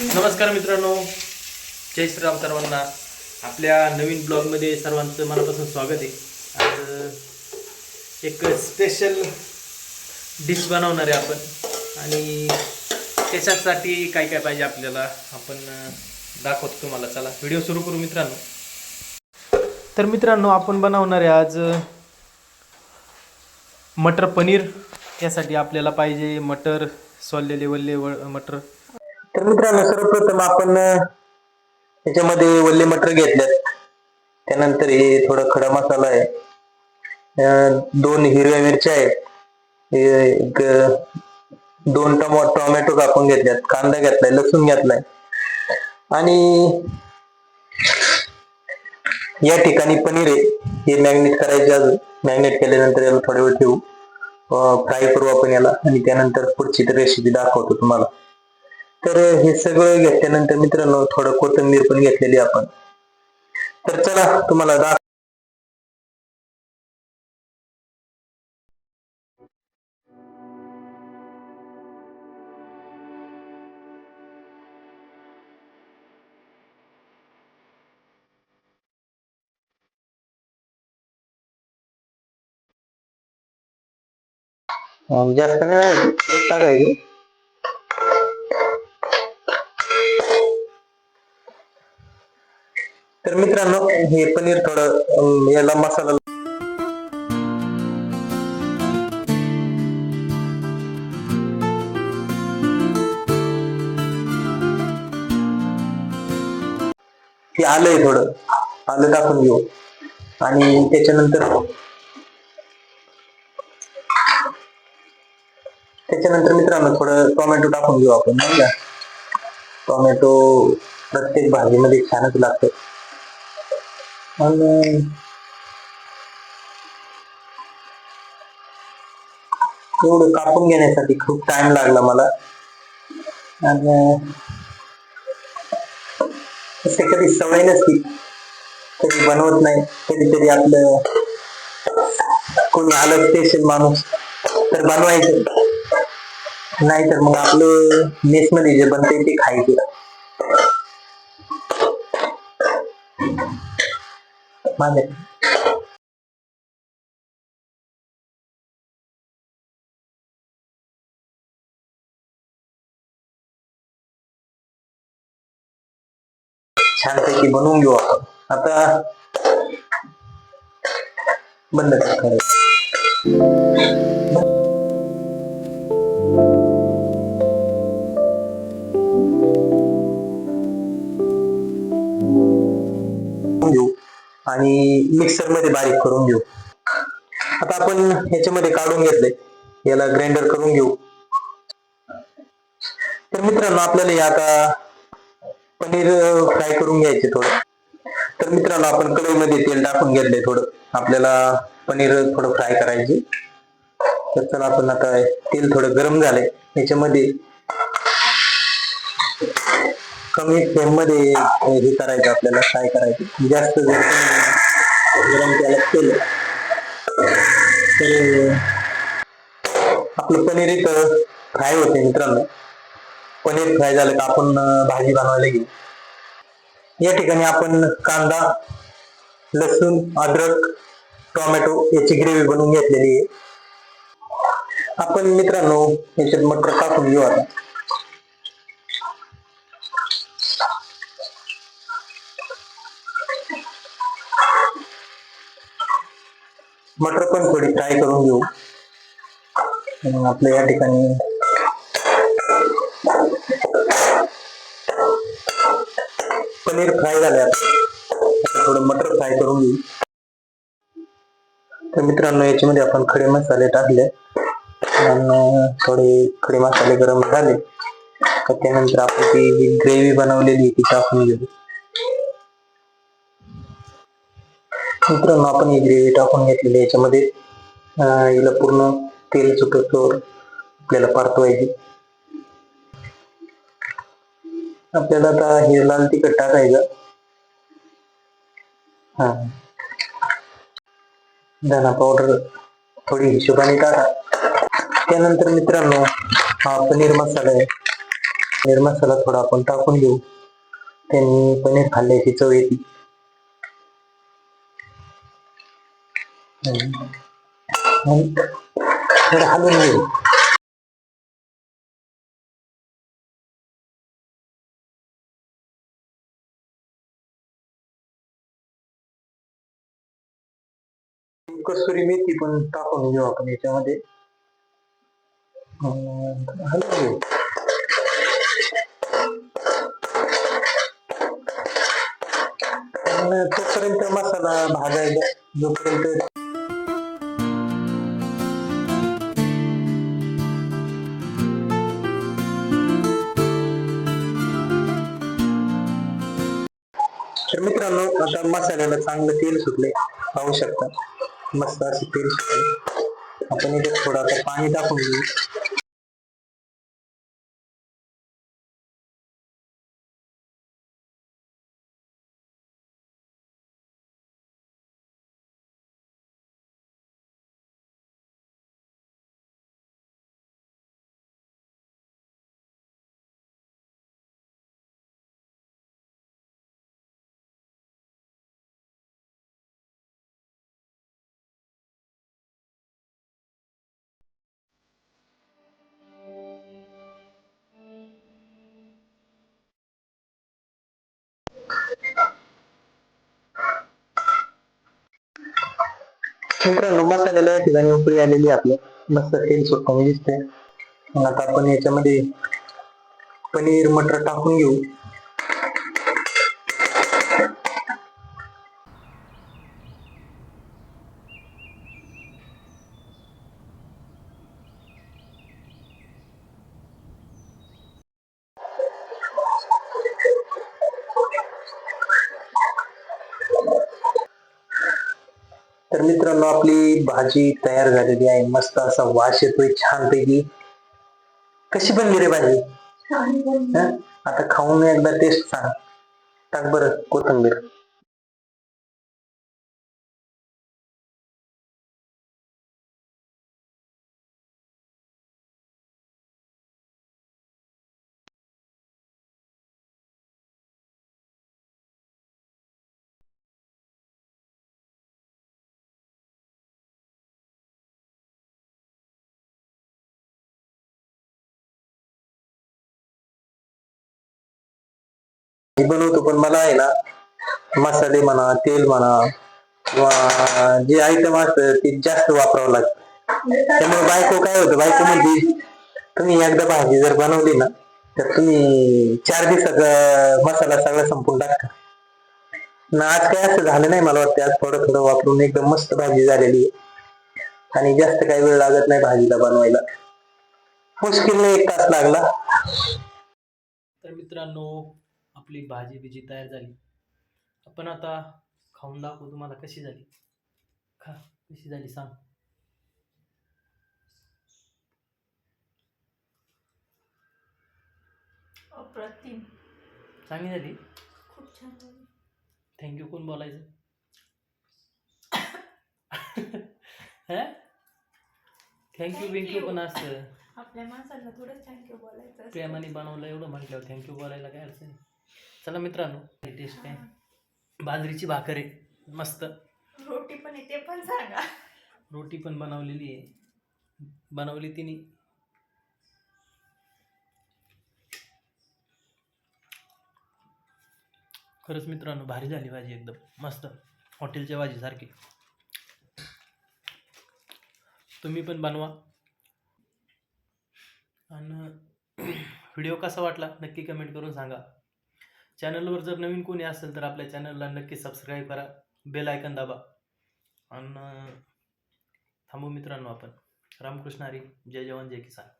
नमस्कार मित्रांनो. जय श्रीराम सर्वांना. आपल्या नवीन ब्लॉगमध्ये सर्वांचं मनापासून स्वागत आहे. आज एक स्पेशल डिश बनवणार आहे आपण. आणि त्याच्यासाठी काय काय पाहिजे आपल्याला आपण दाखवतो तुम्हाला. चला व्हिडिओ सुरू करू मित्रांनो. तर मित्रांनो आपण बनवणार आहे आज मटर पनीर. यासाठी आपल्याला पाहिजे मटर सोललेले वल्ले व मटर. तर मित्रांनो सर्वप्रथम आपण याच्यामध्ये वल्ले मटर घेतलेत त्यानंतर हे थोडा खडा मसाला आहे. दोन हिरव्या मिरच्या आहेत. एक दोन टमो टोमॅटो कापून घेतल्यात. कांदा घेतलाय लसूण घेतलाय. आणि या ठिकाणी पनीर आहे. हे मॅग्नेट करायचे अजून. मॅग्नेट केल्यानंतर याला थोडा वेळ ठेवू. फ्राय करू आपण याला. आणि त्यानंतर पुढची तर रेसिपी दाखवतो तुम्हाला. तर हे सगळं घेतल्यानंतर मित्रांनो थोडं कोथिंबीर पण घेतलेली आपण. तर चला तुम्हाला दाख जास्त नाही टाकायचं. तर मित्रांनो हे पनीर थोडं याला मसाला ते आलंय थोडं. आलं टाकून घेऊ. आणि त्याच्यानंतर त्याच्यानंतर मित्रांनो थोडं टोमॅटो टाकून घेऊ आपण नाही का? टोमॅटो प्रत्येक भाजीमध्ये छानच लागतं. आणि एवढं कापून घेण्यासाठी खूप टाइम लागला मला. आणि तसे कधी सवय नसती. कधी बनवत नाही. कधीतरी आपलं कोणी आलं स्पेशल माणूस तर बनवायचं. नाही तर मग आपलं मेसमध्ये जे बनते ते खायचं. माझे छानपैकी बनवून घेऊ आपण आता आणि मिक्सरमध्ये बारीक करून घेऊ. आता आपण ह्याच्यामध्ये काढून घेतले. याला ग्राइंडर करून घेऊ. तर मित्रांनो आपल्याला आता पनीर फ्राय करून घ्यायचे थोडं. तर मित्रांनो आपण कढईमध्ये तेल टाकून घेतले थोडं. आपल्याला पनीर थोडं फ्राय करायचे. तर चला आपण आता तेल थोडं गरम झालंय. याच्यामध्ये कमी फ्लेममध्ये हे करायचं आपल्याला फ्राय करायचं. जास्त जर गरम तेलात केलं. तर आपलं पनीर एक फ्राय होते मित्रांनो. पनीर फ्राय झालं का आपण भाजी बनवायला घेऊ या ठिकाणी आपण कांदा लसूण अद्रक टोमॅटो याची ग्रेव्ही बनवून घेतलेली आहे. आपण मित्रांनो याच्यात मटर टाकून घेऊ आता. मटर पण थोडी फ्राय करून घेऊ. आपल्या या ठिकाणी पनीर फ्राय झाले आता थोडं मटर फ्राय करून घेऊ. तर मित्रांनो याच्यामध्ये आपण खडे मसाले टाकले. आणि थोडे खडे मसाले गरम झाले. तर त्यानंतर आपण ती जी ग्रेव्ही बनवलेली आहे ती टाकून घेऊ. मित्रांनो आपण ही ग्रेव्ही टाकून घेतलेली याच्यामध्ये हिला पूर्ण तेल सुटतोवर आपल्याला परतवायची. आपल्याला आता हे लाल तिखट टाकायचं. हा. धना पावडर थोडी हिशोबाने टाका. त्यानंतर मित्रांनो हा पनीर मसाला आहे. पनीर मसाला थोडा आपण टाकून घेऊ. त्यांनी पनीर खाल्ल्याची चव येते. आणि थोडं हलवून घेऊ कसुरी मेथी पण टाकून घेऊ आपण याच्यामध्ये अं, हलवून घेऊ आणि तोपर्यंत मसाला भाजायला जोपर्यंत तर मित्रांनो आता मसाल्याला चांगलं तेल सुटले. पाहू शकता. मस्त असे तेल सुटले. आपण इथे थोडासा पाणी टाकून घेऊ. मित्रांनो मसाल्याला या ठिकाणी उकळी आलेली आहे आपलं मस्त तेल सुटताना म्हणजे दिसतंय. मग आता आपण याच्यामध्ये पनीर मटर टाकून घेऊ. तर मित्रांनो आपली भाजी तयार झालेली आहे. मस्त असा वास येतोय छानपैकी. कशी बनली रे भाजी? आता खाऊन एकदा टेस्ट सांग. टाक बरं कोथंबीर. मी बनवतो पण मला आहे ना मसाले म्हणा तेल म्हणा किंवा जे आयटम असतं ते जास्त वापरावं लागतं. त्यामुळे बायको काय होतं बायको म्हणते तुम्ही एकदा भाजी जर बनवली ना तर तुम्ही चार दिवसाचा मसाला सगळा संपून टाकता. ना आज काय असं झालं नाही मला वाटतं आज थोडं थोडं वापरून एकदम मस्त भाजी झालेली आहे. आणि जास्त काही वेळ लागत नाही भाजीला बनवायला. मुश्किलने एक तास लागला. तर मित्रांनो आपली भाजी बिजी तयार झाली. आपण आता खाऊन दाखवू तुम्हाला कशी झाली. खा कशी झाली सांग. अप्रतिम. चांगली झाली. खूप छान झाली. थँक्यू कोण बोलायचं? थँक्यू बिंक्यू. पण असतं आपल्या माणसांना थोडं थँक्यू बोलायचं. प्रेमाने बनवलं एवढं म्हटल्यावर थँक्यू बोलायला काय अडचण नाही. चला मित्रांनो. टेस्ट काय? बाजरीची भाकर आहे. मस्त. रोटी पण आहे ते पण सांगा. रोटी पण बनवलेली आहे. बनवली तिने. खरंच मित्रांनो भारी झाली भाजी एकदम. मस्त. हॉटेलच्या भाजीसारखी. तुम्ही पण बनवा. आणि व्हिडिओ कसा वाटला नक्की कमेंट करून सांगा. चॅनलवर जर नवीन कोणी असेल तर आपल्या चॅनलला नक्की सबस्क्राईब करा. बेल आयकन दाबा. आणि थांबू मित्रांनो आपण. रामकृष्ण हरी. जय जवान जय किसान.